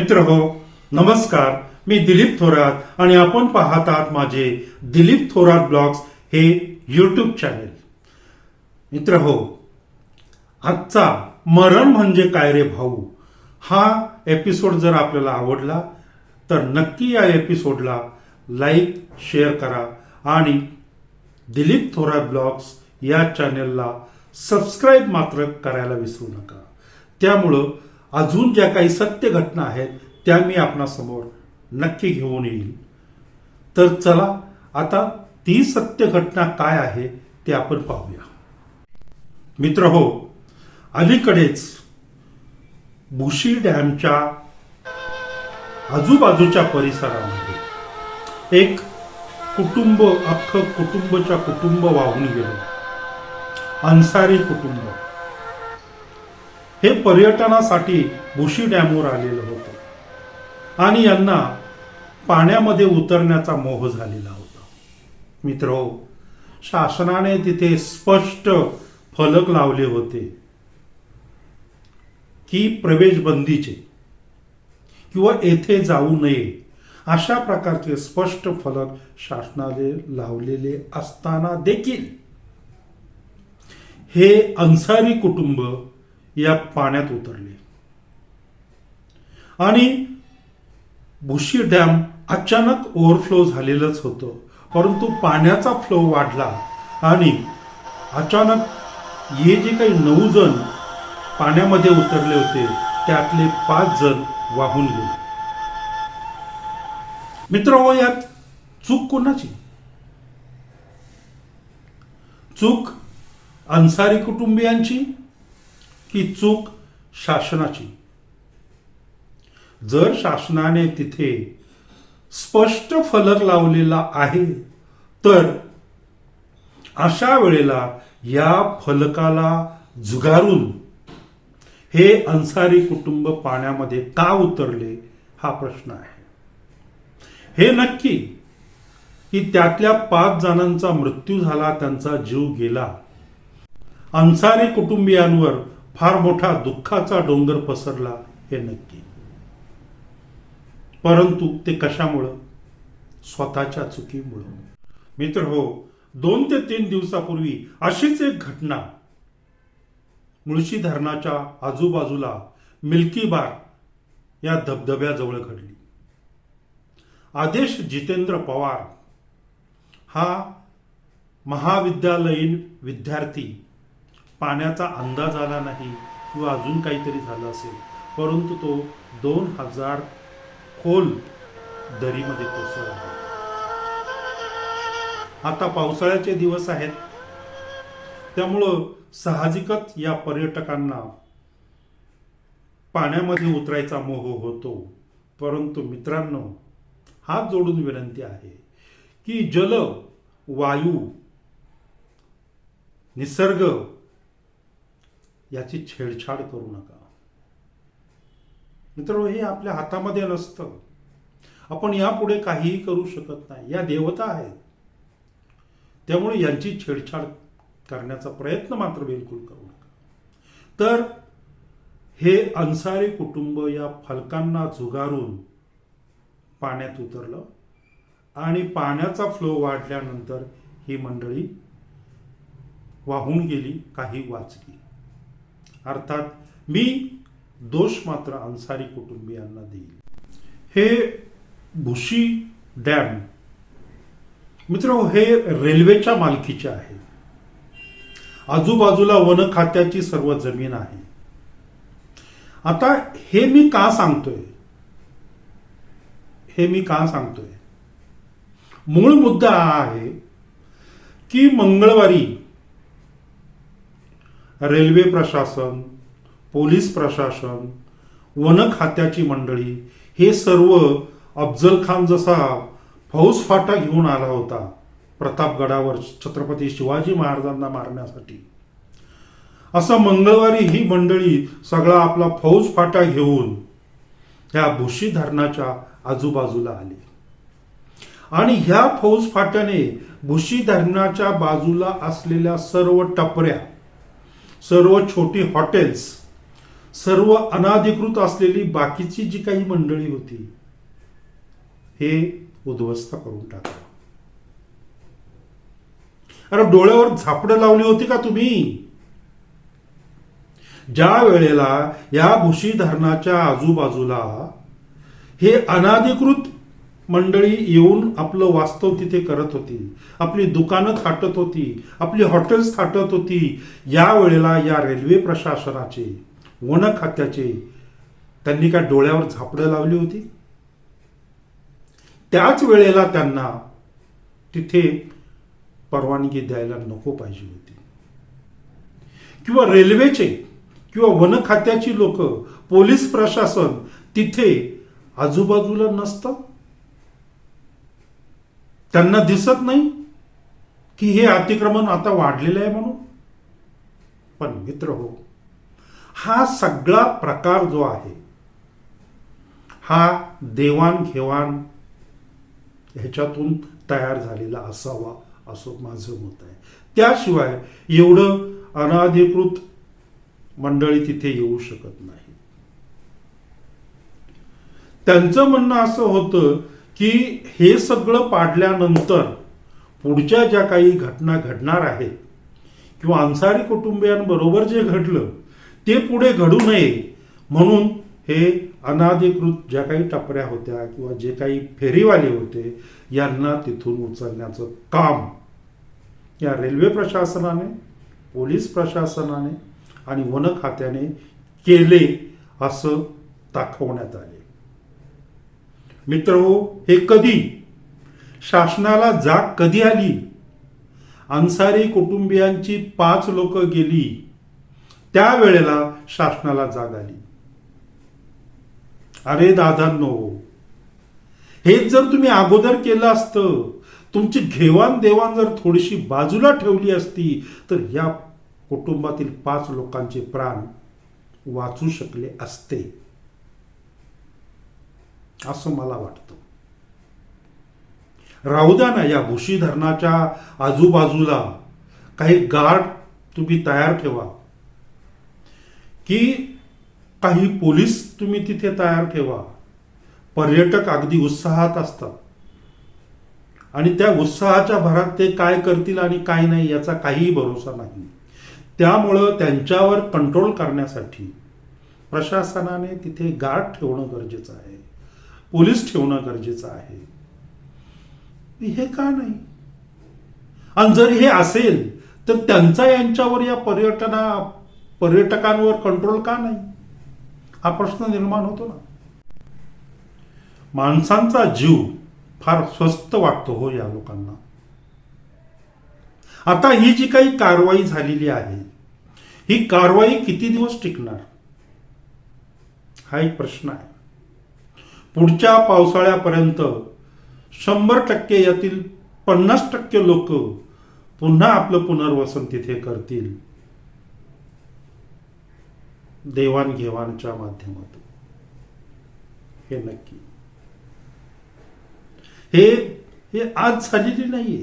मित्र हो नमस्कार. मी दिलीप थोरात आणि आपण पाहत आहात माझे दिलीप थोरात ब्लॉग्स हे यूट्यूब चॅनेल मित्र हो आजचा मरण म्हणजे काय रे भाऊ? हा एपिसोड जर आपल्याला आवडला तर नक्की या एपिसोडला लाईक शेअर करा आणि दिलीप थोरात ब्लॉग्स या चॅनेलला सबस्क्राईब मात्र करायला विसरू नका. त्यामुळं अजून ज्या काही सत्य घटना आहेत त्या मी आपणासमोर नक्की घेऊन येईल तर चला आता ती सत्य घटना काय आहे ते आपण पाहूया. मित्र हो अलीकडेच बुशी डॅमच्या आजूबाजूच्या परिसरामध्ये एक कुटुंब अख्खं कुटुंबच्या कुटुंब वाहून गेलं. अन्सारी कुटुंब. हे पर्यटनासाठी बुशी डॅमवर आलेलं होतं. आणि यांना पाण्यामध्ये उतरण्याचा मोह झालेला होता. मित्र शासनाने तिथे स्पष्ट फलक लावले होते की प्रवेश बंदीचे किंवा येथे जाऊ नये अशा प्रकारचे स्पष्ट फलक शासनाने लावलेले असताना देखील हे अन्सारी कुटुंब या पाण्यात उतरले. आणि बुशी डॅम अचानक ओव्हरफ्लो झालेलंच होतं. परंतु पाण्याचा फ्लो वाढला आणि अचानक हे जे काही नऊ जण पाण्यामध्ये उतरले होते त्यातले पाच जण वाहून गेले. मित्र हो यात चूक कोणाची? चूक अन्सारी कुटुंबियांची की चूक शासनाची. जर शासनाने तिथे स्पष्ट फलक लावलेला आहे तर अशा वेळेला या फलकाला झुगारून हे अन्सारी कुटुंब पाण्यामध्ये का उतरले हा प्रश्न आहे. हे नक्की की त्यातल्या पाच जणांचा मृत्यू झाला त्यांचा जीव गेला. अन्सारी कुटुंबियांवर फार मोठा दुःखाचा डोंगर पसरला हे नक्की. परंतु ते कशामुळं? स्वतःच्या चुकीमुळं. मित्र हो दोन ते तीन दिवसापूर्वी अशीच एक घटना मुळशी धरणाच्या आजूबाजूला मिल्की बार या धबधब्याजवळ घडली. आदेश जितेंद्र पवार हा महाविद्यालयीन विद्यार्थी पाण्याचा अंदाज आला नाही किंवा अजून काहीतरी झालं असेल परंतु तो दोन हजार खोल दरीमध्ये कोसळला. आता पावसाळ्याचे दिवस आहेत. त्यामुळं साहजिकच या पर्यटकांना पाण्यामध्ये उतरायचा मोह होतो. परंतु मित्रांनो हात जोडून विनंती आहे की जल वायू निसर्ग याची छेडछाड करू नका. मित्र हे आपल्या हातामध्ये नसतं. आपण यापुढे काहीही करू शकत नाही. या देवता आहेत. त्यामुळे यांची छेडछाड करण्याचा प्रयत्न मात्र बिलकुल करू नका. तर हे अन्सारी कुटुंब या फलकांना झुगारून पाण्यात उतरलं आणि पाण्याचा फ्लो वाढल्यानंतर ही मंडळी वाहून गेली काही वाचली. अर्थात मी दोष मात्र अन्सारी कुटुंबियांना देईल हे भुशी डॅम मित्र हे रेल्वेच्या मालकीचे आहे. आजूबाजूला वन खात्याची सर्व जमीन आहे. आता हे मी का सांगतोय? हे मी का सांगतोय? मूळ मुद्दा हा आहे की मंगळवारी रेल्वे प्रशासन पोलीस प्रशासन वन खात्याची मंडळी हे सर्व अफजल खान जसा फौज फाटा घेऊन आला होता प्रतापगडावर छत्रपती शिवाजी महाराजांना मारण्यासाठी. असं मंगळवारी ही मंडळी सगळा आपला फौज फाटा घेऊन या भुशी धरणाच्या आजूबाजूला आली. आणि ह्या फौज फाट्याने भुशी धरणाच्या बाजूला असलेल्या सर्व टपऱ्या सर्व छोटी हॉटेल्स सर्व अनाधिकृत असलेली बाकीची जी काही मंडळी होती हे उद्ध्वस्त करून टाका. अरे डोळ्यावर झापडं लावली होती का तुम्ही? ज्या वेळेला या भुशी धरणाच्या आजूबाजूला हे अनाधिकृत मंडळी येऊन आपलं वास्तव तिथे करत होती. आपली दुकानं थाटत होती. आपली हॉटेल्स थाटत होती. या वेळेला या रेल्वे प्रशासनाचे वन खात्याचे त्यांनी काय डोळ्यावर झापडं लावली होती? त्याच वेळेला त्यांना तिथे परवानगी द्यायला नको पाहिजे होती. किंवा रेल्वेचे किंवा वन खात्याची लोक पोलीस प्रशासन तिथे आजूबाजूला नसतं? त्यांना दिसत नाही की हे अतिक्रमण आता वाढलेलं आहे म्हणून. पण मित्र हो हा सगळा प्रकार जो आहे हा देवाणघेवाण ह्याच्यातून तयार झालेला असावा असं माझं मत आहे. त्याशिवाय एवढं अनाधिकृत मंडळी तिथे येऊ शकत नाही. त्यांचं म्हणणं असं होतं की हे सगळं पाडल्यानंतर पुढच्या ज्या काही घटना घडणार आहेत किंवा अन्सारी कुटुंबियांबरोबर जे घडलं ते पुढे घडू नये म्हणून हे अनाधिकृत ज्या काही टपऱ्या होत्या किंवा जे काही फेरीवाले होते यांना तिथून उचलण्याचं काम या रेल्वे प्रशासनाने पोलीस प्रशासनाने आणि वन खात्याने केले असं दाखवण्यात आले. मित्र हो हे कधी? शासनाला जाग कधी आली? अन्सारी कुटुंबियांची पाच लोक गेली. त्यावेळेला शासनाला जाग आली. अरे दादांनो हेच जर तुम्ही अगोदर केलं असतं तुमची घेवाण देवाण जर थोडीशी बाजूला ठेवली असती तर या कुटुंबातील पाच लोकांचे प्राण वाचू शकले असते. असं मला वाटतं. राहू द्या ना या भुशी धरणाच्या आजूबाजूला काही गार्ड तुम्ही तयार ठेवा. की काही पोलीस तुम्ही तिथे तयार ठेवा. पर्यटक अगदी उत्साहात असतात. आणि त्या उत्साहाच्या भरात ते काय करतील आणि काय नाही याचा काहीही भरोसा नाही. त्यामुळं त्यांच्यावर कंट्रोल करण्यासाठी प्रशासनाने तिथे गाठ ठेवणं गरजेचं आहे. पोलीस ठेवणं गरजेचं आहे. हे का नाही? आणि जर हे असेल तर त्यांचा यांच्यावर या पर्यटना पर्यटकांवर कंट्रोल का नाही? हा प्रश्न निर्माण होतो ना. माणसांचा जीव फार स्वस्त वाटतो हो या लोकांना. आता ही जी काही कारवाई झालेली आहे ही कारवाई किती दिवस टिकणार? हा एक प्रश्न आहे. पुढच्या पावसाळ्यापर्यंत शंभर टक्के यातील पन्नास टक्के लोक पुन्हा आपलं पुनर्वसन तिथे करतील. देवाणघेवाणच्या माध्यमातून. हे नक्की. हे हे आज झालेली नाहीये.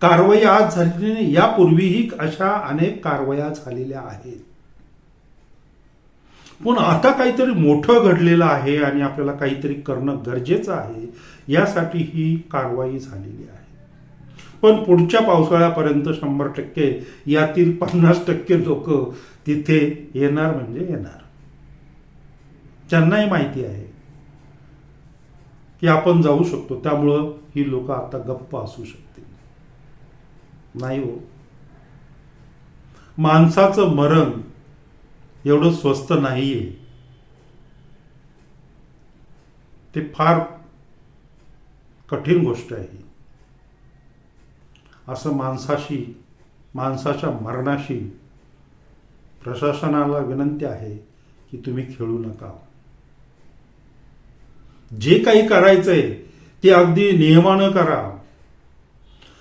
कारवाई आज झालेली नाही. यापूर्वीही अशा अनेक कारवाया झालेल्या आहेत. पण आता काहीतरी मोठं घडलेलं आहे आणि आपल्याला काहीतरी करणं गरजेचं आहे यासाठी ही कारवाई झालेली आहे. पण पुढच्या पावसाळ्यापर्यंत शंभर टक्के यातील पन्नास टक्के लोक तिथे येणार म्हणजे येणार. त्यांनाही माहिती आहे की आपण जाऊ शकतो त्यामुळं ही लोक आता गप्प असू शकतील. नाही हो. माणसाचं मरण एवढं स्वस्त नाहीये. ते फार कठीण गोष्ट आहे असं माणसाशी माणसाच्या मरणाशी प्रशासनाला विनंती आहे की तुम्ही खेळू नका. जे काही करायचंय ते अगदी नियमानं करा.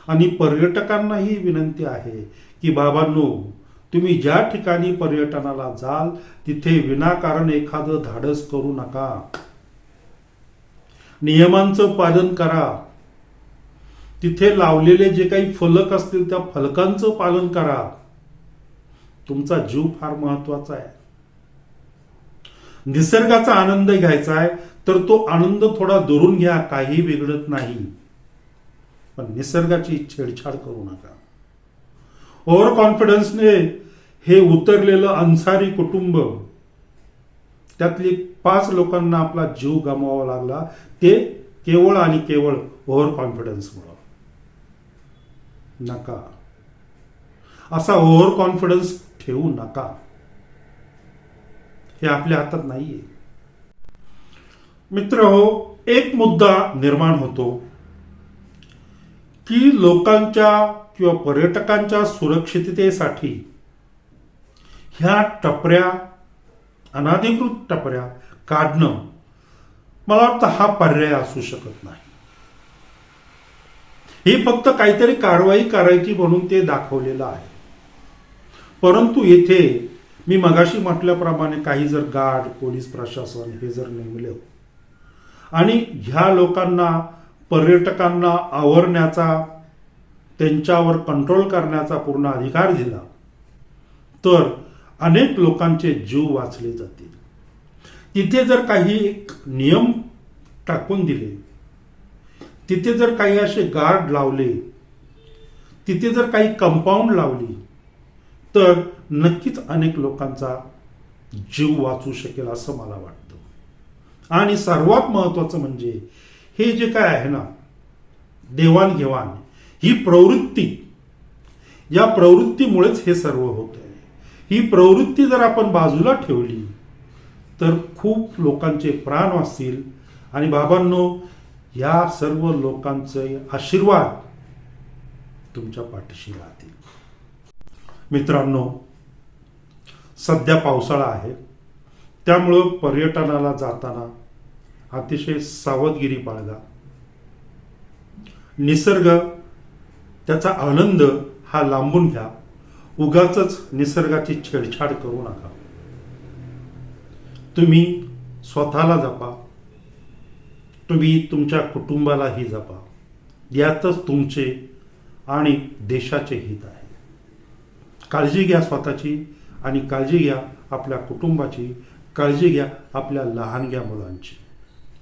आणि पर्यटकांनाही विनंती आहे की बाबांनो तुम्ही ज्या ठिकाणी पर्यटनाला जाल तिथे विनाकारण एखादं धाडस करू नका. नियमांचं पालन करा. तिथे लावलेले जे काही फलक असतील त्या फलकांचं पालन करा. तुमचा जीव फार महत्त्वाचा आहे. निसर्गाचा आनंद घ्यायचा आहे तर तो आनंद थोडा दुरून घ्या काही बिघडत नाही. पण निसर्गाची छेडछाड करू नका. ओव्हर कॉन्फिडन्सने हे उतरलेलं अन्सारी कुटुंब त्यातली पाच लोकांना आपला जीव गमवावा लागला. ते केवळ आणि केवळ ओव्हर कॉन्फिडन्समुळं नका. असा ओव्हर कॉन्फिडन्स ठेवू नका. हे आपल्या हातात नाहीये. मित्र हो एक मुद्दा निर्माण होतो की लोकांच्या किंवा पर्यटकांच्या सुरक्षिततेसाठी ह्या टपऱ्या अनाधिकृत टपऱ्या काढणं मला वाटतं हा पर्याय असू शकत नाही. ही फक्त काहीतरी कारवाई करायची म्हणून ते दाखवलेलं आहे. परंतु येथे मी मगाशी म्हटल्याप्रमाणे काही जर गार्ड पोलीस प्रशासन हे जर नेमले आणि ह्या लोकांना पर्यटकांना आवरण्याचा त्यांच्यावर कंट्रोल करण्याचा पूर्ण अधिकार दिला. तर अनेक लोकांचे जीव वाचले जातील. तिथे जर काही एक नियम टाकून दिले तिथे जर काही असे गार्ड लावले तिथे जर काही कंपाऊंड लावली तर नक्कीच अनेक लोकांचा जीव वाचू शकेल असं मला वाटतं. आणि सर्वात महत्वाचं म्हणजे हे जे काय आहे ना देवाणघेवाण ही प्रवृत्ती. या प्रवृत्तीमुळेच हे सर्व होत आहे ही प्रवृत्ती जर आपण बाजूला ठेवली तर खूप लोकांचे प्राण वाचतील. आणि बाबांनो या सर्व लोकांचे आशीर्वाद तुमच्या पाठीशी राहतील. मित्रांनो सध्या पावसाळा आहे. त्यामुळं पर्यटनाला जाताना अतिशय सावधगिरी बाळगा. निसर्ग त्याचा आनंद हा लांबून घ्या. उगाच निसर्गाची छेडछाड करू नका. तुम्ही स्वतःला जपा. तुम्ही तुमच्या कुटुंबालाही जपा. यातच तुमचे आणि देशाचे हित आहे. काळजी घ्या स्वतःची आणि काळजी घ्या आपल्या कुटुंबाची. काळजी घ्या आपल्या लहानग्या मुलांची.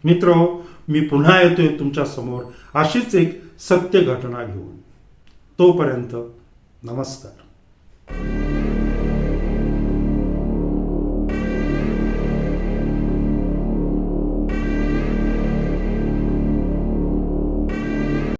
मित्र मी पुन्हा येतोय तुमच्यासमोर अशीच एक सत्य घटना घेऊन. तोपर्यंत नमस्कार.